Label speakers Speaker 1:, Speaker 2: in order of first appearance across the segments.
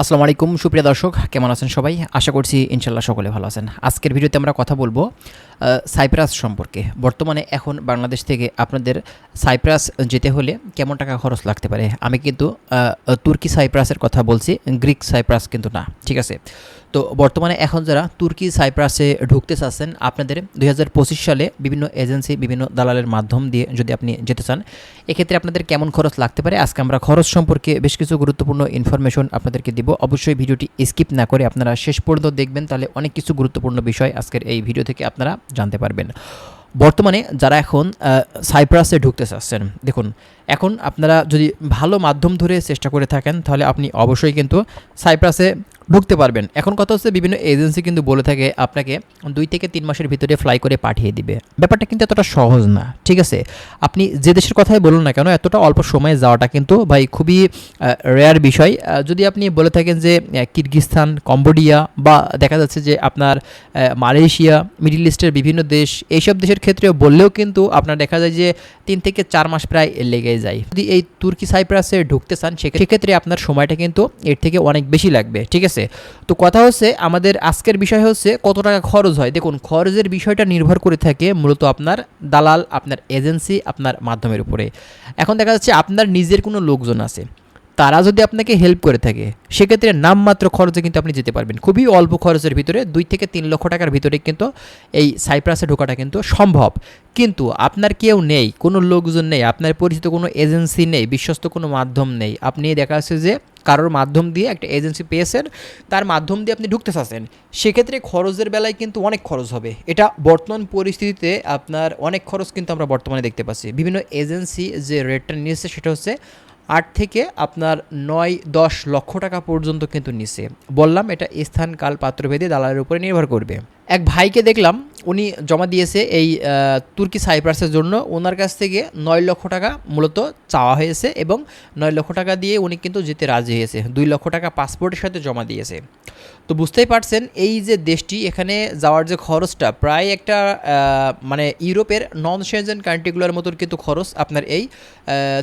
Speaker 1: আসসালামু আলাইকুম, সুপ্রিয় দর্শক, কেমন আছেন সবাই? আশা করছি ইনশাল্লাহ সকলে ভালো আছেন। আজকের ভিডিওতে আমরা কথা বলব সাইপ্রাস সম্পর্কে। বর্তমানে এখন বাংলাদেশ থেকে আপনাদের সাইপ্রাস যেতে হলে কেমন টাকা খরচ লাগতে পারে? আমি কিন্তু তুর্কি সাইপ্রাসের কথা বলছি, গ্রিক সাইপ্রাস কিন্তু না, ঠিক আছে? তো বর্তমানে এখন যারা তুর্কি, সাইপ্রাসে ঢুকতে চাচ্ছেন, আপনাদের দুই হাজার পঁচিশ সালে বিভিন্ন এজেন্সি, বিভিন্ন দালালের মাধ্যম দিয়ে যদি আপনি যেতে চান, এক্ষেত্রে আপনাদের কেমন খরচ লাগতে পারে? আজকে আমরা খরচ সম্পর্কে বেশ কিছু গুরুত্বপূর্ণ ইনফরমেশন আপনাদেরকে দিব। অবশ্যই ভিডিওটি স্কিপ না করে আপনারা শেষ পর্যন্ত দেখবেন, তাহলে অনেক কিছু গুরুত্বপূর্ণ বিষয় আজকের এই ভিডিও থেকে আপনারা জানতে পারবেন। বর্তমানে যারা এখন সাইপ্রাসে ঢুকতে চাচ্ছেন, দেখুন, এখন আপনারা যদি ভালো মাধ্যম ধরে চেষ্টা করে থাকেন, তাহলে আপনি অবশ্যই কিন্তু সাইপ্রাসে ঢুকতে পারবেন। এখন কথা হচ্ছে বিভিন্ন এজেন্সি কিন্তু বলে থাকে আপনাকে দুই থেকে তিন মাসের ভিতরে ফ্লাই করে পাঠিয়ে দিবে। ব্যাপারটা কিন্তু এতটা সহজ না, ঠিক আছে? আপনি যে দেশের কথাই বলুন না কেন, এতটা অল্প সময়ে যাওয়াটা কিন্তু ভাই খুবই রেয়ার বিষয়। যদি আপনি বলে থাকেন যে কিরগিস্তান কম্বোডিয়া বা দেখা যাচ্ছে যে আপনার মালয়েশিয়া, মিডল ইস্টের বিভিন্ন দেশ, এইসব দেশের ক্ষেত্রে বললেও কিন্তু আপনার দেখা যায় যে তিন থেকে চার মাস প্রায় লেগে যায়। যদি এই তুর্কি সাইপ্রাসে ঢুকতে চান, সেক্ষেত্রে আপনার সময়টা কিন্তু এর থেকে অনেক বেশি লাগবে, ঠিক আছে? তো কথা হচ্ছে, আমাদের আজকের বিষয় হচ্ছে কত টাকা খরচ হয়। দেখুন, খরচের বিষয়টা নির্ভর করে থাকে মূলত আপনার দালাল, আপনার এজেন্সি, আপনার মাধ্যমের উপরে। এখন দেখা যাচ্ছে আপনার নিজের কোনো লোকজন আছে। তারা যদি আপনাকে হেল্প করে থাকে, সেক্ষেত্রে নামমাত্র খরচে কিন্তু আপনি যেতে পারবেন। খুবই অল্প খরচের ভিতরে দুই থেকে তিন লক্ষ টাকার ভিতরে কিন্তু এই সাইপ্রাসে ঢোকাটা কিন্তু সম্ভব। কিন্তু আপনার কেউ নেই, কোনো লোকজন নেই, আপনার পরিচিত কোনো এজেন্সি নেই, বিশ্বস্ত কোনো মাধ্যম নেই, আপনি দেখা যাচ্ছে যে কারোর মাধ্যম দিয়ে একটা এজেন্সি পেয়েছেন, তার মাধ্যম দিয়ে আপনি ঢুকতে চাচ্ছেন। সেক্ষেত্রে খরচের বেলায় কিন্তু অনেক খরচ হবে। এটা বর্তমান পরিস্থিতিতে আপনার অনেক খরচ কিন্তু আমরা বর্তমানে দেখতে পাচ্ছি। বিভিন্ন এজেন্সি যে রেটটা নিয়েছে, সেটা হচ্ছে আট থেকে আপনার নয় দশ লক্ষ টাকা পর্যন্ত কিন্তু নিছে বললাম, এটা স্থান কাল পাত্রভেদে দালালের উপরে নির্ভর করবে। এক ভাইকে দেখলাম, উনি জমা দিয়েছে এই তুর্কি সাইপ্রাসের জন্য। ওনার কাছ থেকে নয় লক্ষ টাকা মূলত চাওয়া হয়েছে এবং নয় লক্ষ টাকা দিয়ে উনি কিন্তু যেতে রাজি হয়েছে। দুই লক্ষ টাকা পাসপোর্টের সাথে জমা দিয়েছে। তো বুঝতেই পারছেন, এই যে দেশটি, এখানে যাওয়ার যে খরচটা প্রায় একটা মানে ইউরোপের নন সেনজেন কান্ট্রিগুলোর মতন কিন্তু খরচ আপনার এই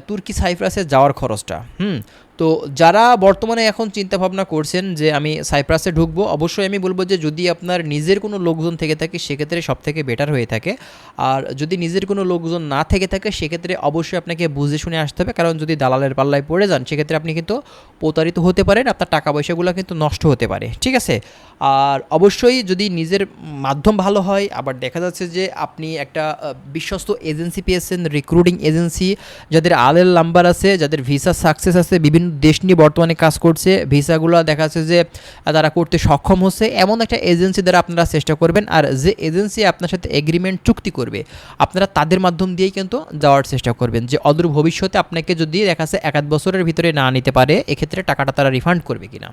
Speaker 1: তুর্কি সাইপ্রাসে যাওয়ার খরচটা। হুম, তো যারা বর্তমানে এখন চিন্তা ভাবনা করছেন যে আমি সাইপ্রাসে ঢুকবো, অবশ্যই আমি বলব যে যদি আপনার নিজের কোনো লোকজন থেকে থাকে, সেক্ষেত্রে সব থেকে বেটার হয়ে থাকে। আর যদি নিজের কোনো লোকজন না থেকে থাকে, সেক্ষেত্রে অবশ্যই আপনাকে বুঝে শুনে আসতে হবে। কারণ যদি দালালের পাল্লায় পড়ে যান, সেক্ষেত্রে আপনি কিন্তু প্রতারিত হতে পারেন, আপনার টাকা পয়সাগুলো কিন্তু নষ্ট হতে পারে। ঠিক আছে? আর অবশ্যই যদি নিজের মাধ্যম ভালো হয়, আবার দেখা যাচ্ছে যে আপনি একটা বিশ্বস্ত এজেন্সি পেয়েছেন রিক্রুটিং এজেন্সি, যাদের আলের নাম্বার আছে, যাদের ভিসা সাকসেস আছে, বিভিন্ন দেশ নিয়ে বর্তমানে কাজ করছে ভিসাগুলো দেখা যাচ্ছে যে তারা করতে সক্ষম হচ্ছে, এমন একটা এজেন্সি দ্বারা আপনারা চেষ্টা করবেন, আর যে এজেন্সি আপনার সাথে এগ্রিমেন্ট চুক্তি করবে, আপনারা তাদের মাধ্যম দিয়েই কিন্তু যাওয়ার চেষ্টা করবেন, যে অদূর ভবিষ্যতে আপনাকে যদি দেখা যাচ্ছে এক আধ বছরের ভিতরে না নিতে পারে, এক্ষেত্রে টাকাটা তারা রিফান্ড করবে কিনা।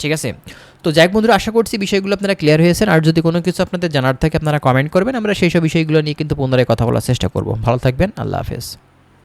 Speaker 1: ঠিক আছে? তো যাই বন্ধুরা, আশা করছি, বিষয়গুলো আপনারা ক্লিয়ার হয়েছেন। আর যদি কোনো কিছু আপনাদের জানার থাকে, আপনারা কমেন্ট করবেন। আমরা সেই সব বিষয়গুলো নিয়ে কিন্তু পুনরায় কথা বলার চেষ্টা করব। ভালো থাকবেন, আল্লাহ হাফেজ।